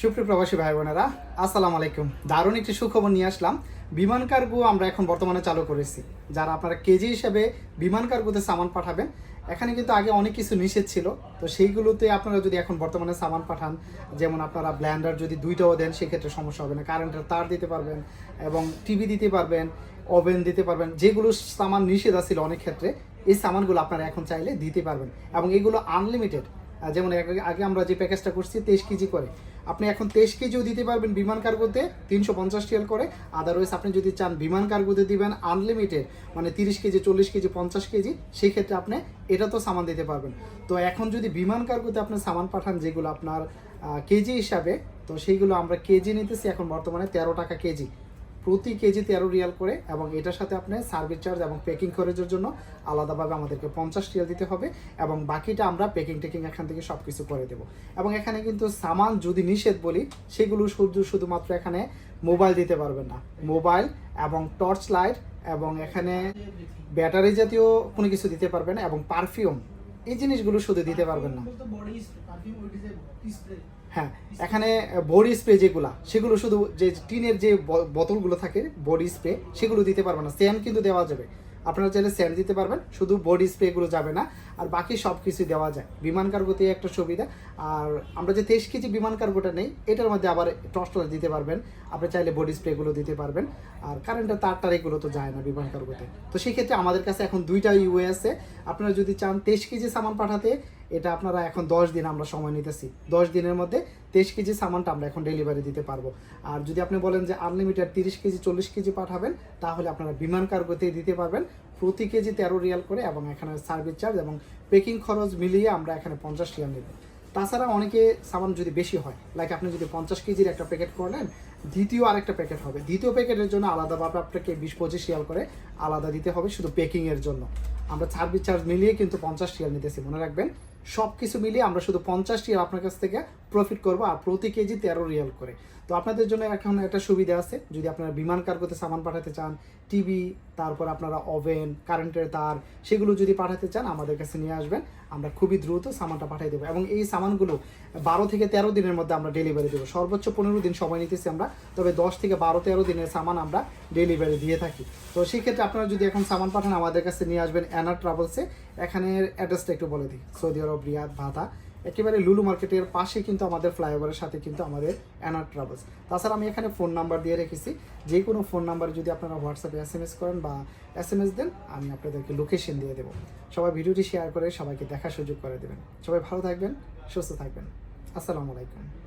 সুপ্রিয় প্রবাসী ভাই বোনেরা আসসালামু আলাইকুম। দারুণ একটি সুখবর নিয়ে আসলাম। বিমান কার্গো আমরা এখন বর্তমানে চালু করেছি। যারা আপনারা কেজি হিসেবে বিমান কার্গোতে সামান পাঠাবেন, এখানে কিন্তু আগে অনেক কিছু নিষেধ ছিল। তো সেইগুলোতে আপনারা যদি এখন বর্তমানে সামান পাঠান, যেমন আপনারা ব্ল্যান্ডার যদি দুইটাও দেন, সেক্ষেত্রে সমস্যা হবে না। কারেন্টের তার দিতে পারবেন এবং টিভি দিতে পারবেন, ওভেন দিতে পারবেন, যেগুলো সামান নিষেধ আছিল অনেক ক্ষেত্রে, এই সামানগুলো আপনারা এখন চাইলে দিতে পারবেন। এবং এগুলো আনলিমিটেড। যেমন আগে আমরা যে প্যাকেজটা করছি, তেইশ কেজি করে আপনি এখন তেইশ কেজিও দিতে পারবেন বিমান কার্গোতে তিনশো পঞ্চাশ টিয়াল করে। আদারওয়াইজ আপনি যদি চান বিমান কার্গোতে দিবেন আনলিমিটেড মানে তিরিশ কেজি, চল্লিশ কেজি, পঞ্চাশ কেজি, সেই ক্ষেত্রে আপনি এটা তো সামান দিতে পারবেন। তো এখন যদি বিমান কার্গোতে আপনি সামান পাঠান, যেগুলো আপনার কেজি হিসাবে, তো সেইগুলো আমরা কেজি নিতেছি এখন বর্তমানে তেরো টাকা কেজি। প্রতি কেজি তেরো রিয়াল করে এবং এটার সাথে আপনার সার্ভিস চার্জ এবং পেকিং খরচের জন্য আলাদাভাবে আমাদেরকে পঞ্চাশ রিয়াল দিতে হবে এবং বাকিটা আমরা পেকিং টেকিং এখান থেকে সব কিছু করে দেবো। এবং এখানে কিন্তু সামান যদি নিষেধ বলি, সেগুলো শুধু শুধুমাত্র এখানে মোবাইল দিতে পারবেন না। মোবাইল এবং টর্চ লাইট এবং এখানে ব্যাটারি জাতীয় কোনো কিছু দিতে পারবেন এবং পারফিউম এই জিনিসগুলো শুধু দিতে পারবেন না। হ্যাঁ এখানে বডি স্প্রে যেগুলা সেগুলো শুধু যে টিনের যে বোতলগুলো থাকে বডি স্প্রে সেগুলো দিতে পারবেন না। স্যান্ড কিন্তু দেওয়া যাবে। আপনারা চাইলে স্যান্ড দিতে পারবেন শুধু বডি স্প্রেগুলো যাবে না আর বাকি সব কিছু দেওয়া যায়। বিমান কার্গোতে একটা সুবিধা আর আমরা যে তেইশ কেজি বিমান কার্গোটা নেই এটার মধ্যে আবার টস্টার দিতে পারবেন। আপনি চাইলে বডি স্প্রেগুলো দিতে পারবেন আর কারেন্টের তার টার এগুলো তো যায় না বিমান কার্গোতে তো। সেক্ষেত্রে আমাদের কাছে এখন দুইটা ইউএ আছে। আপনারা যদি চান তেইশ কেজি সামান পাঠাতে এটা আপনারা এখন দশ দিন আমরা সময় নিতেছি। দশ দিনের মধ্যে তেইশ কেজি সামানটা আমরা এখন ডেলিভারি দিতে পারব। আর যদি আপনি বলেন যে আনলিমিটেড তিরিশ কেজি, চল্লিশ কেজি পাঠাবেন, তাহলে আপনারা বিমান কার্গোতে দিতে পারবেন। প্রতি কেজি তেরো রিয়াল করে এবং এখানে সার্ভিস চার্জ এবং পেকিং খরচ মিলিয়ে আমরা এখানে পঞ্চাশ রিয়াল নেব। তাছাড়া অনেকে সামান যদি বেশি হয় লাইক আপনি যদি পঞ্চাশ কেজির একটা প্যাকেট করলেন, দ্বিতীয় আরেকটা প্যাকেট হবে। দ্বিতীয় প্যাকেটের জন্য আলাদাভাবে আপনাকে বিশ পঁচিশ রিয়াল করে আলাদা দিতে হবে শুধু প্যাকিংয়ের জন্য। আমরা সার্ভিস চার্জ মিলিয়ে কিন্তু পঞ্চাশ রিয়াল নিতেছি, মনে রাখবেন। সব কিছু মিলিয়ে আমরা শুধু পঞ্চাশ রিয়াল আপনার কাছ থেকে প্রফিট করব আর প্রতি কেজি তেরো রিয়াল করে। তো আপনাদের জন্য এখন একটা সুবিধা আছে, যদি আপনারা বিমান কার্গোতে সামান পাঠাতে চান টিভি তারপর আপনারা ওভেন কারেন্টের তার, সেগুলো যদি পাঠাতে চান, আমাদের কাছে নিয়ে আসবেন। আমরা খুবই দ্রুত সামানটা পাঠিয়ে দেবো। এবং এই সামানগুলো বারো থেকে তেরো দিনের মধ্যে আমরা ডেলিভারি দেবো। সর্বোচ্চ পনেরো দিন সময় নিতেছি আমরা, তবে দশ থেকে বারো তেরো দিনের সামান আমরা ডেলিভারি দিয়ে থাকি। তো সেই ক্ষেত্রে আপনারা যদি এখন সামান পাঠান, আমাদের কাছে নিয়ে আসবেন অ্যানার ট্রাভেলসে এখানের অ্যাড্রেসটা একটু বলে দিই। সৌদি আরব, রিয়াদ, ভাতা। একেবারে লুলু মার্কেটের পাশে কিন্তু আমাদের ফ্লাইওভারের সাথে কিন্তু আমাদের অ্যানার ট্রাভেলস। তাছাড়া আমি এখানে ফোন নাম্বার দিয়ে রেখেছি। যে কোনো ফোন নাম্বারে যদি আপনারা হোয়াটসঅ্যাপে এস এম এস করেন বা এস এম এস দেন, আমি আপনাদেরকে লোকেশন দিয়ে দেবো। সবাই ভিডিওটি শেয়ার করে সবাইকে দেখার সুযোগ করে দেবেন। সবাই ভালো থাকবেন, সুস্থ থাকবেন। আসসালামু আলাইকুম।